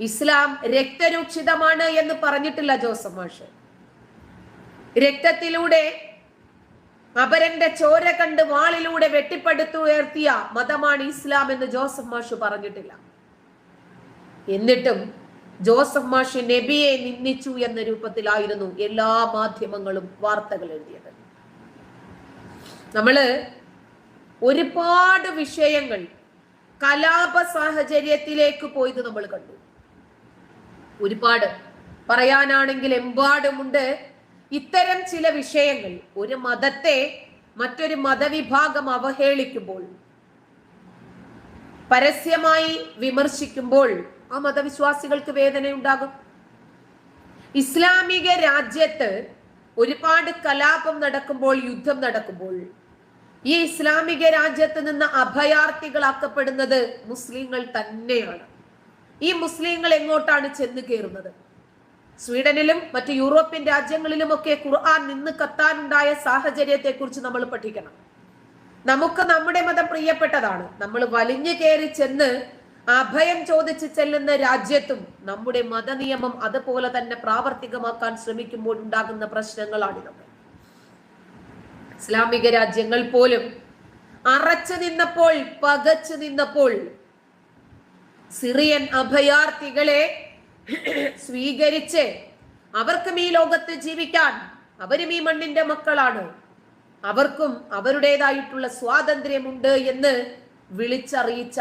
ഇസ്ലാം രക്തരൂക്ഷിതമാണ് എന്ന് പറഞ്ഞിട്ടില്ല ജോസഫ് മാഷ്. രക്തത്തിലൂടെ അപരന്റെ ചോര കണ്ട് വാളിലൂടെ വെട്ടിപ്പടുത്തുയർത്തിയ മതമാണ് ഇസ്ലാം എന്ന് ജോസഫ് മാഷ് പറഞ്ഞിട്ടില്ല. എന്നിട്ടും ജോസഫ് മാഷ് നബിയെ നിന്ദിച്ചു എന്ന രൂപത്തിലായിരുന്നു എല്ലാ മാധ്യമങ്ങളും വാർത്തകൾ എഴുതിയത്. നമ്മൾ ഒരുപാട് വിഷയങ്ങൾ കലാപ സാഹചര്യത്തിലേക്ക് പോയത് നമ്മൾ കണ്ടു. ഒരുപാട് പറയാനാണെങ്കിൽ എമ്പാടുമുണ്ട്. ഇത്തരം ചില വിഷയങ്ങൾ ഒരു മതത്തെ മറ്റൊരു മതവിഭാഗം അവഹേളിക്കുമ്പോൾ പരസ്യമായി വിമർശിക്കുമ്പോൾ ആ മതവിശ്വാസികൾക്ക് വേദനയുണ്ടാകും. ഇസ്ലാമിക രാജ്യത്ത് ഒരുപാട് കലാപം നടക്കുമ്പോൾ യുദ്ധം നടക്കുമ്പോൾ ഈ ഇസ്ലാമിക രാജ്യത്ത് നിന്ന് അഭയാർത്ഥികളാക്കപ്പെടുന്നത് മുസ്ലിങ്ങൾ തന്നെയാണ്. ഈ മുസ്ലിങ്ങൾ എങ്ങോട്ടാണ് ചെന്ന് കയറുന്നത് സ്വീഡനിലും മറ്റ് യൂറോപ്യൻ രാജ്യങ്ങളിലുമൊക്കെ ഖുർആൻ നിന്ന് കത്താനുണ്ടായ സാഹചര്യത്തെ കുറിച്ച് നമ്മൾ പഠിക്കണം. നമുക്ക് നമ്മുടെ മതം പ്രിയപ്പെട്ടതാണ്. നമ്മൾ വലിഞ്ഞു കയറി ചെന്ന് അഭയം ചോദിച്ച് ചെല്ലുന്ന രാജ്യത്തും നമ്മുടെ മതനിയമം അതുപോലെ തന്നെ പ്രാവർത്തികമാക്കാൻ ശ്രമിക്കുമ്പോൾ ഉണ്ടാകുന്ന പ്രശ്നങ്ങളാണിതൊക്കെ. ഇസ്ലാമിക രാജ്യങ്ങൾ പോലും അറച്ചു നിന്നപ്പോൾ പകച്ചു നിന്നപ്പോൾ സിറിയൻ അഭയാർത്ഥികളെ സ്വീകരിച്ച് അവർക്കും ഈ ലോകത്ത് ജീവിക്കാൻ അവരും ഈ മണ്ണിന്റെ മക്കളാണ്. അവർക്കും അവരുടേതായിട്ടുള്ള സ്വാതന്ത്ര്യമുണ്ട് എന്ന് വിളിച്ചറിയിച്ച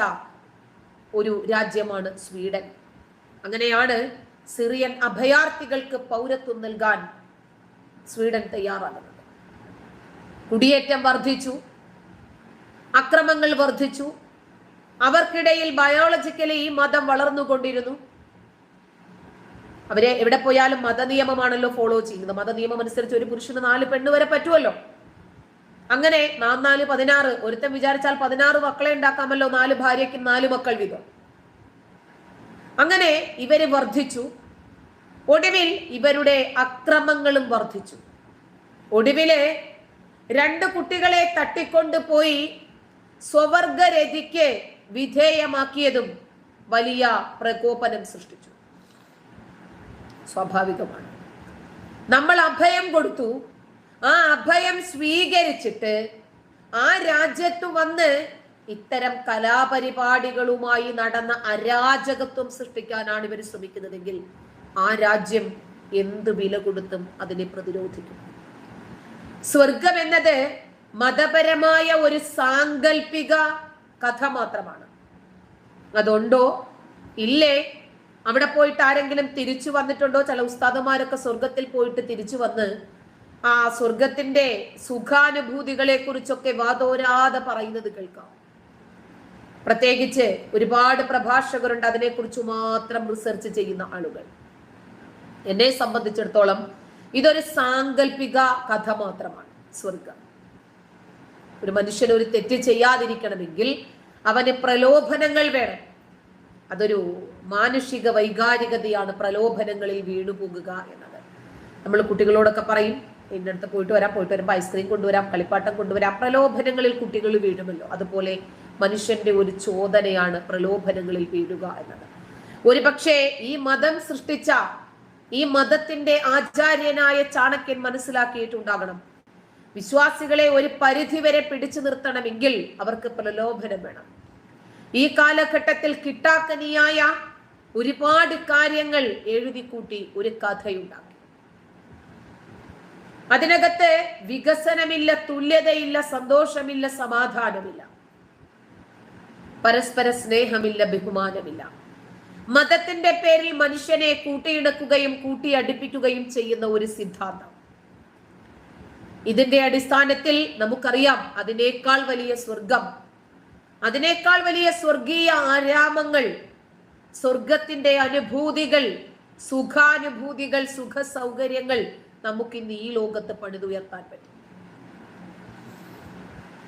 ഒരു രാജ്യമാണ് സ്വീഡൻ. അങ്ങനെയാണ് സിറിയൻ അഭയാർത്ഥികൾക്ക് പൗരത്വം നൽകാൻ സ്വീഡൻ തയ്യാറാകുന്നത്. കുടിയേറ്റം വർദ്ധിച്ചു അക്രമങ്ങൾ വർദ്ധിച്ചു അവർക്കിടയിൽ ബയോളജിക്കലി ഈ മതം വളർന്നുകൊണ്ടിരുന്നു. അവരെ എവിടെ പോയാലും മതനിയമമാണല്ലോ ഫോളോ ചെയ്യുന്നത്. മതനിയമം അനുസരിച്ച് ഒരു പുരുഷന് നാല് പെണ്ണ് വരെ പറ്റുമല്ലോ. അങ്ങനെ നാല് പതിനാറ് ഒരുത്തൻ വിചാരിച്ചാൽ പതിനാറ് മക്കളെ ഉണ്ടാക്കാമല്ലോ നാല് ഭാര്യയ്ക്കും നാല് മക്കൾ വീതം. അങ്ങനെ ഇവർ വർദ്ധിച്ചു. ഒടുവിൽ ഇവരുടെ അക്രമങ്ങളും വർദ്ധിച്ചു. ഒടുവിൽ രണ്ട് കുട്ടികളെ തട്ടിക്കൊണ്ടുപോയി സ്വവർഗരതിക്ക് വിധേയമാക്കിയതും വലിയ പ്രകോപനം സൃഷ്ടിച്ചു. സ്വാഭാവികമാണ്. നമ്മൾ അഭയം കൊടുത്തു. ആ അഭയം സ്വീകരിച്ചിട്ട് ആ രാജ്യത്ത് വന്ന് ഇത്തരം കലാപരിപാടികളുമായി നടന്ന അരാജകത്വം സൃഷ്ടിക്കാനാണ് ഇവർ ശ്രമിക്കുന്നതെങ്കിൽ ആ രാജ്യം എന്ത് വില കൊടുത്തും അതിനെ പ്രതിരോധിക്കും. സ്വർഗം എന്നത് മതപരമായ ഒരു സാങ്കല്പിക കഥ മാത്രമാണ് അതുണ്ടോ? ഇല്ലേ? അവിടെ പോയിട്ട് ആരെങ്കിലും തിരിച്ചു വന്നിട്ടുണ്ടോ? ചില ഉസ്താദന്മാരൊക്കെ സ്വർഗത്തിൽ പോയിട്ട് തിരിച്ചു വന്ന് ആ സ്വർഗത്തിന്റെ സുഖാനുഭൂതികളെ കുറിച്ചൊക്കെ വാതോരാതെ പറയുന്നത് കേൾക്കാം. പ്രത്യേകിച്ച് ഒരുപാട് പ്രഭാഷകരുണ്ട്. അതിനെക്കുറിച്ച് മാത്രം റിസർച്ച് ചെയ്യുന്ന ആളുകൾ. എന്നെ സംബന്ധിച്ചിടത്തോളം ഇതൊരു സാങ്കല്പിക കഥ മാത്രമാണ്. സ്വർഗം ഒരു മനുഷ്യൻ ഒരു തെറ്റ് ചെയ്യാതിരിക്കണമെങ്കിൽ അവന് പ്രലോഭനങ്ങൾ വേണം. അതൊരു മാനുഷിക വൈകാരികതയാണ് പ്രലോഭനങ്ങളിൽ വീണുപോകുക എന്നത്. നമ്മൾ കുട്ടികളോടൊക്കെ പറയും ഇന്നടുത്ത് പോയിട്ട് വരാം പോയിട്ട് വരുമ്പോൾ ഐസ്ക്രീം കൊണ്ടുവരാം കളിപ്പാട്ടം കൊണ്ടുവരാം. പ്രലോഭനങ്ങളിൽ കുട്ടികൾ വീഴുമല്ലോ. അതുപോലെ മനുഷ്യന്റെ ഒരു ചോദനയാണ് പ്രലോഭനങ്ങളിൽ വീഴുക എന്നത്. ഒരു പക്ഷേ ഈ മതം സൃഷ്ടിച്ച ഈ മതത്തിന്റെ ആചാര്യനായ ചാണക്യൻ മനസ്സിലാക്കിയിട്ടുണ്ടാകണം. വിശ്വാസികളെ ഒരു പരിധിവരെ പിടിച്ചു നിർത്തണമെങ്കിൽ അവർക്ക് പ്രലോഭനം വേണം. ഈ കാലഘട്ടത്തിൽ കിട്ടാക്കനിയായ ഒരുപാട് കാര്യങ്ങൾ എഴുതി കൂട്ടി ഒരു കഥയുണ്ടാക്കി. അതിനകത്ത് വികസനമില്ല തുല്യതയില്ല സന്തോഷമില്ല സമാധാനമില്ല. പരസ്പര സ്നേഹമില്ല ബഹുമാനമില്ല. മതത്തിന്റെ പേരിൽ മനുഷ്യനെ കൂട്ടിയിടക്കുകയും കൂട്ടിയടിപ്പിക്കുകയും ചെയ്യുന്ന ഒരു സിദ്ധാന്തം. ഇതിന്റെ അടിസ്ഥാനത്തിൽ നമുക്കറിയാം അതിനേക്കാൾ വലിയ സ്വർഗം. അതിനേക്കാൾ വലിയ സ്വർഗീയ ആരാമങ്ങൾ സ്വർഗത്തിന്റെ അനുഭൂതികൾ സുഖാനുഭൂതികൾ സുഖ സൗകര്യങ്ങൾ നമുക്ക് ഇന്ന് ഈ ലോകത്ത് പണിതുയർത്താൻ പറ്റും.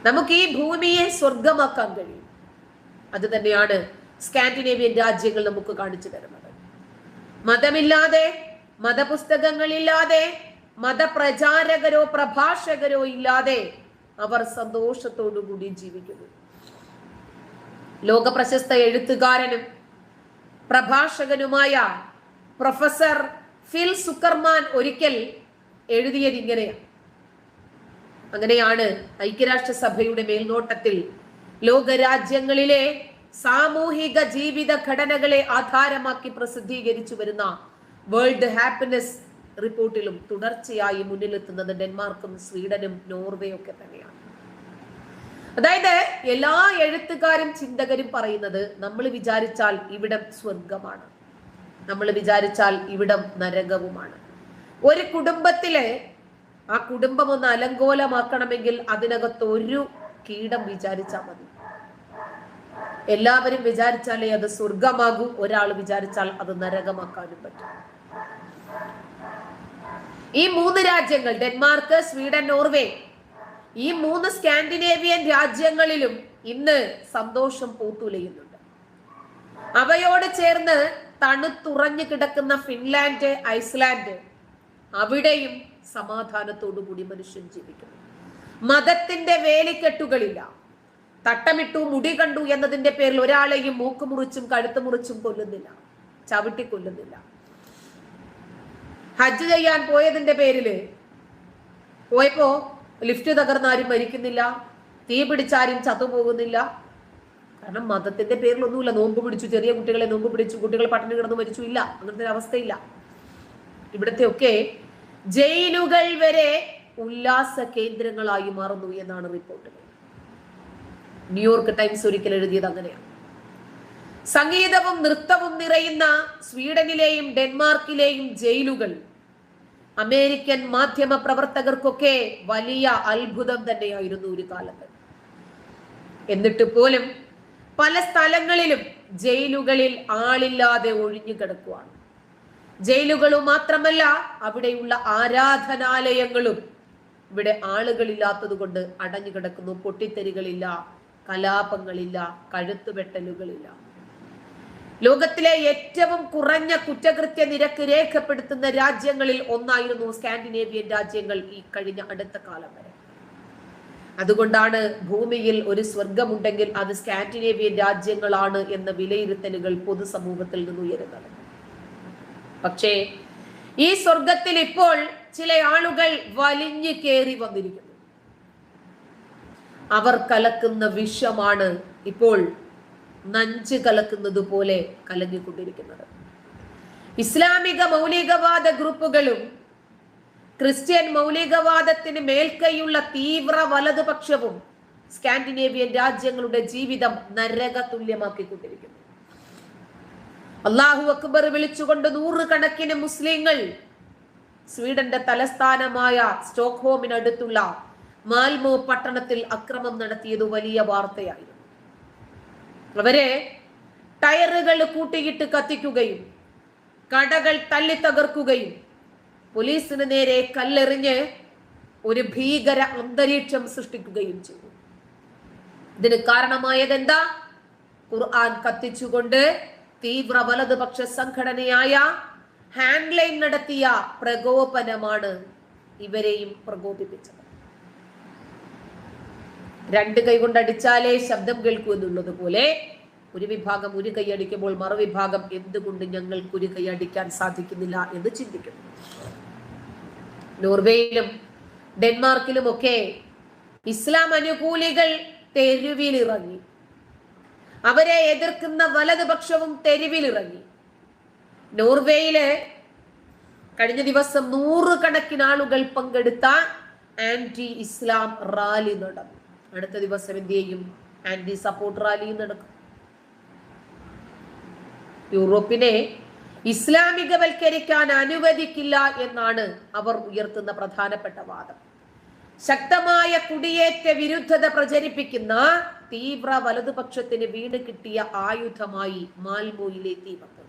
നമുക്ക് ഈ ഭൂമിയെ സ്വർഗമാക്കാൻ കഴിയും. അത് തന്നെയാണ് സ്കാൻഡിനേവിയൻ രാജ്യങ്ങൾ നമുക്ക് കാണിച്ചു തരുന്നത്. മതമില്ലാതെ മതപുസ്തകങ്ങളില്ലാതെ മതപ്രചാരകരോ പ്രഭാഷകരോ ഇല്ലാതെ അവർ സന്തോഷത്തോടുകൂടി ജീവിക്കുന്നു. ലോക പ്രശസ്ത എഴുത്തുകാരനും പ്രഭാഷകനുമായ പ്രൊഫസർ ഫിൽ സുക്കർമാൻ ഒരിക്കൽ എഴുതിയത് ഇങ്ങനെയാണ്. അങ്ങനെയാണ് ഐക്യരാഷ്ട്രസഭയുടെ മേൽനോട്ടത്തിൽ ലോകരാജ്യങ്ങളിലെ സാമൂഹിക ജീവിത ഘടനകളെ ആധാരമാക്കി പ്രസിദ്ധീകരിച്ചു വരുന്ന വേൾഡ് ഹാപ്പിനെസ് റിപ്പോർട്ടിലും തുടർച്ചയായി മുന്നിലെത്തുന്നത് ഡെൻമാർക്കും സ്വീഡനും നോർവേയും ഒക്കെ തന്നെയാണ്. അതായത് എല്ലാ എഴുത്തുകാരും ചിന്തകരും പറയുന്നത് നമ്മൾ വിചാരിച്ചാൽ ഇവിടം സ്വർഗമാണ് നമ്മൾ വിചാരിച്ചാൽ ഇവിടം നരകവുമാണ്. ഒരു കുടുംബത്തിലെ ആ കുടുംബം ഒന്ന് അലങ്കോലമാക്കണമെങ്കിൽ അതിനകത്ത് ഒരു കീടം വിചാരിച്ചാൽ മതി. എല്ലാവരും വിചാരിച്ചാലേ അത് സ്വർഗമാകൂ ഒരാൾ വിചാരിച്ചാൽ അത് നരകമാക്കാനും പറ്റും. ഈ മൂന്ന് രാജ്യങ്ങൾ ഡെൻമാർക്ക് സ്വീഡൻ നോർവേ ഈ മൂന്ന് സ്കാൻഡിനേവിയൻ രാജ്യങ്ങളിലും ഇന്ന് സന്തോഷം പൂത്തുലയുന്നുണ്ട്. അവയോട് ചേർന്ന് തണുത്തുറഞ്ഞു കിടക്കുന്ന ഫിൻലാൻഡ് ഐസ്ലാൻഡ് അവിടെയും സമാധാനത്തോടു കൂടി മനുഷ്യൻ ജീവിക്കുന്നു. മതത്തിന്റെ വേലിക്കെട്ടുകളില്ല. തട്ടമിട്ടു മുടി കണ്ടു എന്നതിന്റെ പേരിൽ ഒരാളെയും മൂക്ക് മുറിച്ചും കഴുത്ത് മുറിച്ചും കൊല്ലുന്നില്ല. ചവിട്ടി കൊല്ലുന്നില്ല ഹജ്ജ് ചെയ്യാൻ പോയതിന്റെ പേരിൽ പോയപ്പോ ലിഫ്റ്റ് തകർന്നാരും മരിക്കുന്നില്ല തീ പിടിച്ചാരും ചത്തുപോകുന്നില്ല. കാരണം മതത്തിന്റെ പേരിലൊന്നുമില്ല. നോമ്പ് പിടിച്ചു ചെറിയ കുട്ടികളെ നോമ്പ് പിടിച്ചു കുട്ടികൾ പട്ടിണി കിടന്ന് മരിച്ചു. ഇല്ല അങ്ങനത്തെ ഒരു അവസ്ഥയില്ല. ഇവിടത്തെ ഒക്കെ ജയിലുകൾ വരെ ഉല്ലാസ കേന്ദ്രങ്ങളായി മാറുന്നു എന്നാണ് റിപ്പോർട്ടുകൾ ന്യൂയോർക്ക് ടൈംസ് ഒരിക്കൽ എഴുതിയത് അങ്ങനെയാണ്. സംഗീതവും നൃത്തവും നിറയുന്ന സ്വീഡനിലെയും ഡെൻമാർക്കിലെയും ജയിലുകൾ അമേരിക്കൻ മാധ്യമ പ്രവർത്തകർക്കൊക്കെ വലിയ അത്ഭുതം തന്നെയായിരുന്നു ഒരു കാലത്ത്. എന്നിട്ട് പോലും പല സ്ഥലങ്ങളിലും ജയിലുകളിൽ ആളില്ലാതെ ഒഴിഞ്ഞു കിടക്കുവാണ്. ജയിലുകളും മാത്രമല്ല അവിടെയുള്ള ആരാധനാലയങ്ങളും ഇവിടെ ആളുകളില്ലാത്തത് കൊണ്ട് അടഞ്ഞു കിടക്കുന്നു. പൊട്ടിത്തെറികളില്ല കലാപങ്ങളില്ല കഴുത്തുവെട്ടലുകളില്ല ലോകത്തിലെ ഏറ്റവും കുറഞ്ഞ കുറ്റകൃത്യ നിരക്ക് രേഖപ്പെടുത്തുന്ന രാജ്യങ്ങളിൽ ഒന്നായിരുന്നു സ്കാൻഡിനേവിയൻ രാജ്യങ്ങൾ ഈ കഴിഞ്ഞ അടുത്ത കാലം വരെ. അതുകൊണ്ടാണ് ഭൂമിയിൽ ഒരു സ്വർഗമുണ്ടെങ്കിൽ അത് സ്കാൻഡിനേവിയൻ രാജ്യങ്ങളാണ് എന്ന വിലയിരുത്തലുകൾ പൊതുസമൂഹത്തിൽ നിന്ന് ഉയരുന്നത്. പക്ഷേ ഈ സ്വർഗത്തിൽ ഇപ്പോൾ ചില ആളുകൾ വലിഞ്ഞു കയറി വന്നിരിക്കുന്നു. അവർ കലക്കുന്ന വിഷമാണ് ഇപ്പോൾ നഞ്ച് കലക്കുന്നത് പോലെ കലങ്ങിക്കൊണ്ടിരിക്കുന്നത്. ഇസ്ലാമിക മൗലികവാദ ഗ്രൂപ്പുകളും ക്രിസ്ത്യൻ മൗലികവാദത്തിന് മേൽക്കൈയുള്ള തീവ്ര വലതുപക്ഷവും സ്കാൻഡിനേവിയൻ രാജ്യങ്ങളുടെ ജീവിതം നരക തുല്യമാക്കിക്കൊണ്ടിരിക്കുന്നു അള്ളാഹു അക്ബർ വിളിച്ചുകൊണ്ട് നൂറുകണക്കിന് മുസ്ലിങ്ങൾ സ്വീഡന്റെ തലസ്ഥാനമായ സ്റ്റോക്ക്ഹോമിനടുത്തുള്ള മാൽമോ പട്ടണത്തിൽ അക്രമം നടത്തിയത് വലിയ വാർത്തയായിരുന്നു. അവരെ ടയറുകൾ കൂട്ടിയിട്ട് കത്തിക്കുകയും കടകൾ തല്ലി തകർക്കുകയും പോലീസിന് നേരെ കല്ലെറിഞ്ഞ് ഒരു ഭീകര അന്തരീക്ഷം സൃഷ്ടിക്കുകയും ചെയ്തു. ഇതിന് കാരണമായത് എന്താ ഖുർആൻ കത്തിച്ചുകൊണ്ട് തീവ്ര വലതുപക്ഷ സംഘടനയായ ഹാൻഡ്ലൈൻ നടത്തിയ പ്രകോപനമാണ് ഇവരെയും പ്രകോപിപ്പിച്ചത്. രണ്ട് കൈ കൊണ്ട് അടിച്ചാലേ ശബ്ദം കേൾക്കൂ എന്നുള്ളത് പോലെ ഒരു വിഭാഗം ഒരു കൈ അടിക്കുമ്പോൾ മറുവിഭാഗം എന്തുകൊണ്ട് ഞങ്ങൾക്ക് ഒരു കൈ അടിക്കാൻ സാധിക്കുന്നില്ല എന്ന് ചിന്തിക്കുന്നു. നോർവേയിലും ഡെൻമാർക്കിലും ഒക്കെ ഇസ്ലാം അനുകൂലികൾ തെരുവിലിറങ്ങി. അവരെ എതിർക്കുന്ന വലതുപക്ഷവും തെരുവിലിറങ്ങി. നോർവേയിൽ കഴിഞ്ഞ ദിവസം നൂറുകണക്കിന് ആളുകൾ പങ്കെടുത്ത ആന്റി ഇസ്ലാം റാലി നടന്നു. അടുത്ത ദിവസം എന്ത് ചെയ്യും? ആന്റി സപ്പോർട്ട് റാലിയും നടക്കും. യൂറോപ്പിനെ ഇസ്ലാമികവൽക്കരിക്കാൻ അനുവദിക്കില്ല എന്നാണ് അവർ ഉയർത്തുന്ന പ്രധാനപ്പെട്ട വാദം. ശക്തമായ കുടിയേറ്റ വിരുദ്ധത പ്രചരിപ്പിക്കുന്ന തീവ്ര വലതുപക്ഷത്തിന് വീട് കിട്ടിയ ആയുധമായി മാൽമോയിലെ തീവപ്പ്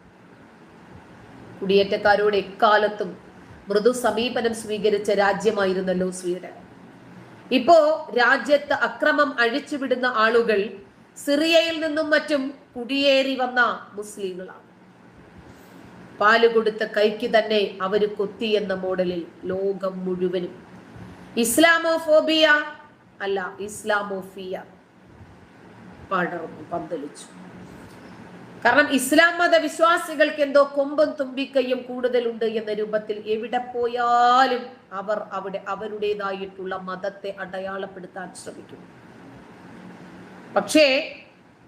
കുടിയേറ്റക്കാരോട് എക്കാലത്തും മൃദു സമീപനം സ്വീകരിച്ച രാജ്യമായിരുന്നല്ലോ സ്വീഡൻ. ഇപ്പോ രാജ്യത്ത് അക്രമം അഴിച്ചുവിടുന്ന ആളുകൾ സിറിയയിൽ നിന്നും മറ്റും കുടിയേറി വന്ന മുസ്ലിങ്ങളാണ്. പാൽ കൊടുത്ത കൈക്ക് തന്നെ അവർ കൊത്തി എന്ന മോഡലിൽ ലോകം മുഴുവനും. ഇസ്ലാമോഫോബിയ അല്ല ഇസ്ലാമോഫിയ പടർന്നു പന്തലിച്ചു. കാരണം ഇസ്ലാം മത വിശ്വാസികൾക്ക് എന്തോ കൊമ്പും തുമ്പിക്കയും കൂടുതലുണ്ട് എന്ന രൂപത്തിൽ എവിടെ പോയാലും അവർ അവിടെ അവരുടേതായിട്ടുള്ള മതത്തെ അടയാളപ്പെടുത്താൻ ശ്രമിക്കുന്നു. പക്ഷേ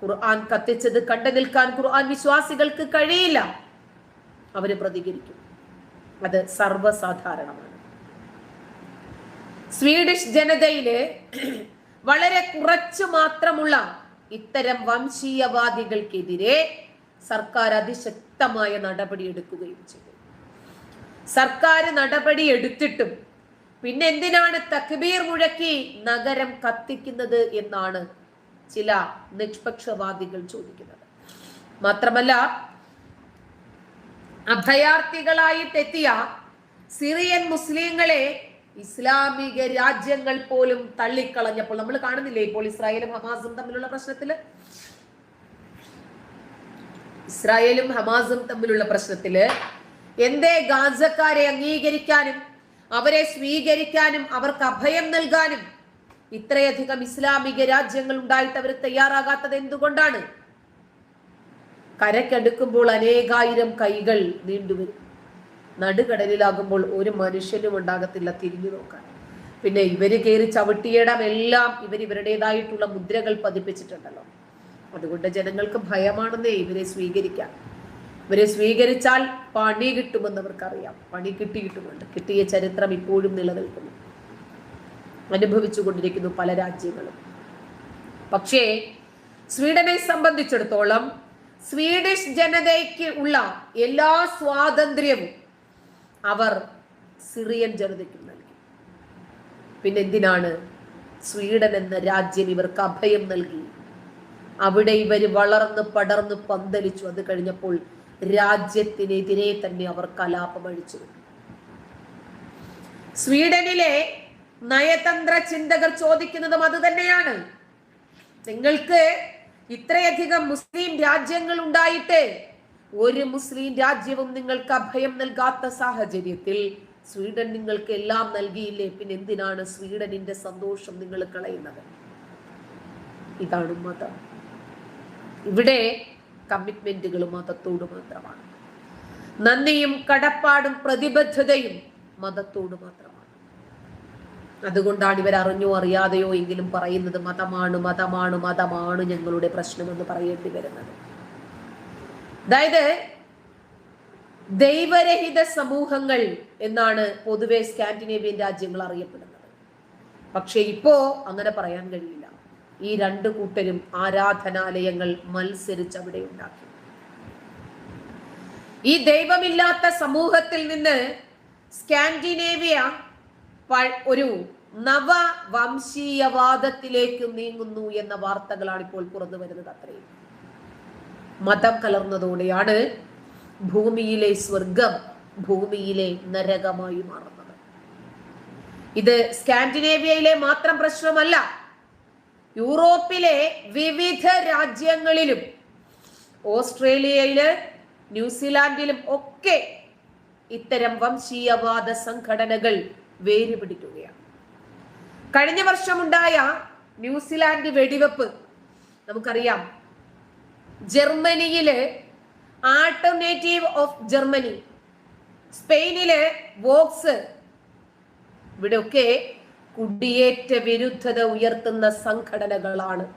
ഖുർആൻ കത്തിച്ചത് കണ്ടു നിൽക്കാൻ ഖുർആൻ വിശ്വാസികൾക്ക് കഴിയില്ല. അവർ പ്രതികരിക്കും. അത് സർവസാധാരണമാണ്. സ്വീഡിഷ് ജനതയിലെ വളരെ കുറച്ചു മാത്രമുള്ള ഇത്തരം വംശീയവാദികൾക്കെതിരെ സർക്കാർ അതിശക്തമായ നടപടി എടുക്കുകയും ചെയ്തു. സർക്കാർ നടപടി എടുത്തിട്ടും പിന്നെ എന്തിനാണ് തക്ബീർ മുഴക്കി നഗരം കത്തിക്കുന്നത് എന്നാണ് ചില നിഷ്പക്ഷവാദികൾ ചോദിക്കുന്നത്. മാത്രമല്ല അഭയാർത്ഥികളായിട്ടെത്തിയ സിറിയൻ മുസ്ലിങ്ങളെ ഇസ്ലാമിക രാജ്യങ്ങൾ പോലും തള്ളിക്കളഞ്ഞപ്പോൾ നമ്മൾ കാണുന്നില്ലേ ഇപ്പോൾ ഇസ്രായേലും ഹമാസും തമ്മിലുള്ള പ്രശ്നത്തിൽ ഇസ്രായേലും ഹമാസും തമ്മിലുള്ള പ്രശ്നത്തിൽ എന്തേ ഗാസക്കാരെ അംഗീകരിക്കാനും അവരെ സ്വീകരിക്കാനും അവർക്ക് അഭയം നൽകാനും ഇത്രയധികം ഇസ്ലാമിക രാജ്യങ്ങൾ ഉണ്ടായിട്ട് അവർ തയ്യാറാകാത്തത് എന്തുകൊണ്ടാണ്? കരക്കടുക്കുമ്പോൾ അനേകായിരം കൈകൾ നീണ്ടുവരും. നടുകടലിലാകുമ്പോൾ ഒരു മനുഷ്യനും ഉണ്ടാകത്തില്ല തിരിഞ്ഞു നോക്കാൻ. പിന്നെ ഇവർ കയറി ചവിട്ടിയിടമെല്ലാം ഇവർ ഇവരുടേതായിട്ടുള്ള മുദ്രകൾ പതിപ്പിച്ചിട്ടുണ്ടല്ലോ. അതുകൊണ്ട് ജനങ്ങൾക്ക് ഭയമാണെന്നേ ഇവരെ സ്വീകരിക്കാൻ. ഇവരെ സ്വീകരിച്ചാൽ പണി കിട്ടുമെന്ന് അവർക്കറിയാം പണി കിട്ടിയിട്ടുമുണ്ട്. കിട്ടിയ ചരിത്രം ഇപ്പോഴും നിലനിൽക്കുന്നു. അനുഭവിച്ചു കൊണ്ടിരിക്കുന്നു പല രാജ്യങ്ങളും. പക്ഷേ സ്വീഡനെ സംബന്ധിച്ചിടത്തോളം സ്വീഡിഷ് ജനതയ്ക്ക് ഉള്ള എല്ലാ സ്വാതന്ത്ര്യവും അവർ സിറിയൻ ജനതയ്ക്ക് നൽകി. പിന്നെ എന്തിനാണ് സ്വീഡൻ എന്ന രാജ്യം ഇവർക്ക് അഭയം നൽകി? അവിടെ ഇവർ വളർന്ന് പടർന്ന് പന്തലിച്ചു. അത് കഴിഞ്ഞപ്പോൾ രാജ്യത്തിനെതിരെ തന്നെ അവർ കലാപം അഴിച്ചു. സ്വീഡനിലെ നയതന്ത്ര ചിന്തകർ ചോദിക്കുന്നതും അത് തന്നെയാണ്. നിങ്ങൾക്ക് ഇത്രയധികം മുസ്ലിം രാജ്യങ്ങൾ ഉണ്ടായിട്ട് ഒരു മുസ്ലിം രാജ്യവും നിങ്ങൾക്ക് അഭയം നൽകാത്ത സാഹചര്യത്തിൽ സ്വീഡൻ നിങ്ങൾക്ക് എല്ലാം നൽകിയില്ലേ? പിന്നെ എന്തിനാണ് സ്വീഡനിന്റെ സന്തോഷം നിങ്ങൾ കളയുന്നത്? ഇതാണ് മതം. ഇവിടെ കമ്മിറ്റ്മെന്റുകൾ മതത്തോട് മാത്രമാണ്. നന്ദിയും കടപ്പാടും പ്രതിബദ്ധതയും മതത്തോട് മാത്രമാണ്. അതുകൊണ്ടാണ് ഇവർ അറിഞ്ഞോ അറിയാതെയോ എങ്കിലും പറയുന്നത് മതമാണ് മതമാണ് മതമാണ് ഞങ്ങളുടെ പ്രശ്നമെന്ന് പറയേണ്ടി വരുന്നത്. അതായത് ദൈവരഹിത സമൂഹങ്ങൾ എന്നാണ് പൊതുവെ സ്കാൻഡിനേവിയൻ രാജ്യങ്ങൾ അറിയപ്പെടുന്നത്. പക്ഷേ ഇപ്പോ അങ്ങനെ പറയാൻ കഴിയില്ല. ഈ രണ്ട് കൂട്ടരും ആരാധനാലയങ്ങൾ മത്സരിച്ച് അവിടെ ഉണ്ടാക്കി. ഈ ദൈവമില്ലാത്ത സമൂഹത്തിൽ നിന്ന് സ്കാൻഡിനേവിയ ഒരു നവ വംശീയവാദത്തിലേക്ക് നീങ്ങുന്നു എന്ന വാർത്തകളാണ് ഇപ്പോൾ പുറത്തു വരുന്നത് അത്രയും. മതം കലർന്നതോടെയാണ് ഭൂമിയിലെ സ്വർഗം ഭൂമിയിലെ നരകമായി മാറുന്നത്. ഇത് സ്കാൻഡിനേവിയയിലെ മാത്രം പ്രശ്നമല്ല യൂറോപ്പിലെ വിവിധ രാജ്യങ്ങളിലും ഓസ്ട്രേലിയയിൽ ന്യൂസിലാൻഡിലും ഒക്കെ ഇത്തരം വംശീയവാദ സംഘടനകൾ വേരുപിടിക്കുകയാണ്. കഴിഞ്ഞ വർഷമുണ്ടായ ന്യൂസിലാൻഡ് വെടിവെപ്പ് നമുക്കറിയാം ജർമ്മനിയിൽ ആൾട്ടർനേറ്റീവ് ഓഫ് ജർമ്മനി. സ്പെയിനിലെ വോക്സ്. ഇവിടെയൊക്കെ കുടിയേറ്റ വിരുദ്ധത ഉയർത്തുന്ന സംഘടനകളാണ്.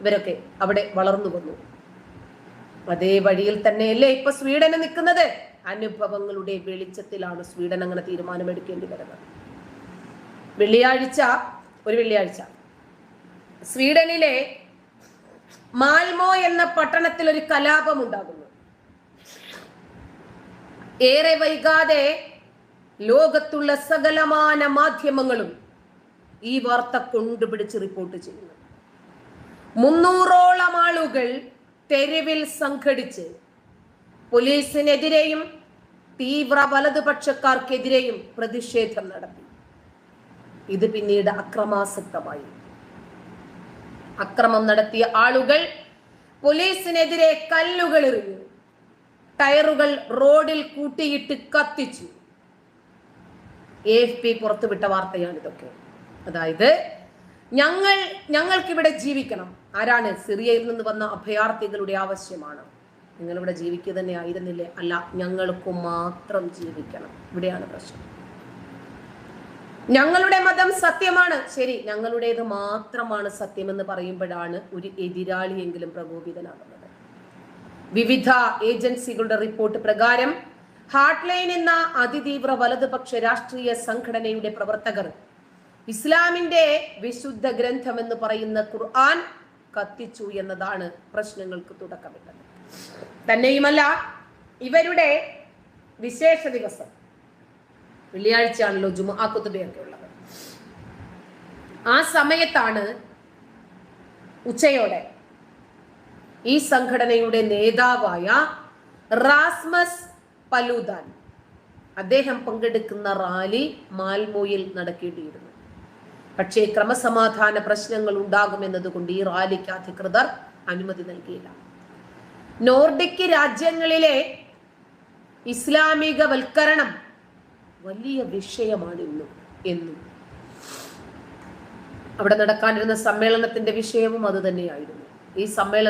ഇവരൊക്കെ അവിടെ വളർന്നു വന്നു. അതേ വഴിയിൽ തന്നെയല്ലേ ഇപ്പൊ സ്വീഡന് നിൽക്കുന്നത്? അനുഭവങ്ങളുടെ വെളിച്ചത്തിലാണ് സ്വീഡൻ അങ്ങനെ തീരുമാനമെടുക്കേണ്ടി വരുന്നത്. വെള്ളിയാഴ്ച ഒരു വെള്ളിയാഴ്ച. സ്വീഡനിലെ മാൽമോ എന്ന പട്ടണത്തിൽ ഒരു കലാപം ഉണ്ടാകുന്നു. ഏറെ വൈകാതെ ലോകത്തുള്ള സകലമാന മാധ്യമങ്ങളും ഈ വാർത്ത കൊണ്ടുപിടിച്ച് റിപ്പോർട്ട് ചെയ്യുന്നു. മുന്നൂറോളം ആളുകൾ തെരുവിൽ സംഘടിച്ച് പോലീസിനെതിരെയും തീവ്ര വലതുപക്ഷക്കാർക്കെതിരെയും പ്രതിഷേധം നടത്തി. ഇത് പിന്നീട് അക്രമാസക്തമായി. അക്രമം നടത്തിയ ആളുകൾ പോലീസിനെതിരെ കല്ലുകൾ എറിഞ്ഞു. ടയറുകൾ റോഡിൽ കൂട്ടിയിട്ട് കത്തിച്ചു. എഫ് പി പുറത്തുവിട്ട വാർത്തയാണ് ഇതൊക്കെ അതായത് ഞങ്ങൾ ഞങ്ങൾക്കിവിടെ ജീവിക്കണം. ആരാണ്? സിറിയയിൽ നിന്ന് വന്ന അഭയാർത്ഥികളുടെ ആവശ്യമാണ്. നിങ്ങളിവിടെ ജീവിക്കുക തന്നെ ആയിരുന്നില്ലേ? അല്ല ഞങ്ങൾക്ക് മാത്രം ജീവിക്കണം. ഇവിടെയാണ് പ്രശ്നം. ഞങ്ങളുടെ മതം സത്യമാണ്. ശരി ഞങ്ങളുടേത് മാത്രമാണ് സത്യമെന്ന് പറയുമ്പോഴാണ് ഒരു എതിരാളിയെങ്കിലും പ്രകോപിതനാകുന്നത്. വിവിധ ഏജൻസികളുടെ റിപ്പോർട്ട് പ്രകാരം ഹാർട്ട്ലൈൻ എന്ന അതിതീവ്ര വലതുപക്ഷ രാഷ്ട്രീയ സംഘടനയുടെ പ്രവർത്തകർ ഇസ്ലാമിന്റെ വിശുദ്ധ ഗ്രന്ഥമെന്ന് പറയുന്ന ഖുർആൻ കത്തിച്ചു എന്നതാണ് പ്രശ്നങ്ങൾക്ക് തുടക്കമിട്ടത്. തന്നെയുമല്ല ഇവരുടെ വിശേഷ ദിവസം. വെള്ളിയാഴ്ചയാണല്ലോ ജുമാ കുത്തുബയൊക്കെ ഉള്ളത്. ആ സമയത്താണ് ഉച്ചയോടെ ഈ സംഘടനയുടെ നേതാവായ റാസ്മസ് പലൂദാൻ അദ്ദേഹം പങ്കെടുക്കുന്ന റാലി മാൽമോയിൽ നടക്കേണ്ടിയിരുന്നു. പക്ഷേ ക്രമസമാധാന പ്രശ്നങ്ങൾ ഉണ്ടാകുമെന്നതുകൊണ്ട് ഈ റാലിക്ക് അധികൃതർ അനുമതി നൽകിയില്ല. നോർഡിക് രാജ്യങ്ങളിലെ ഇസ്ലാമികവൽക്കരണം വലിയ വിഷയമാണ് ഇന്നും എന്നും. അവിടെ നടക്കാനിരുന്ന സമ്മേളനത്തിന്റെ വിഷയവും അത് തന്നെയായിരുന്നു. ഈ സമ്മേളനം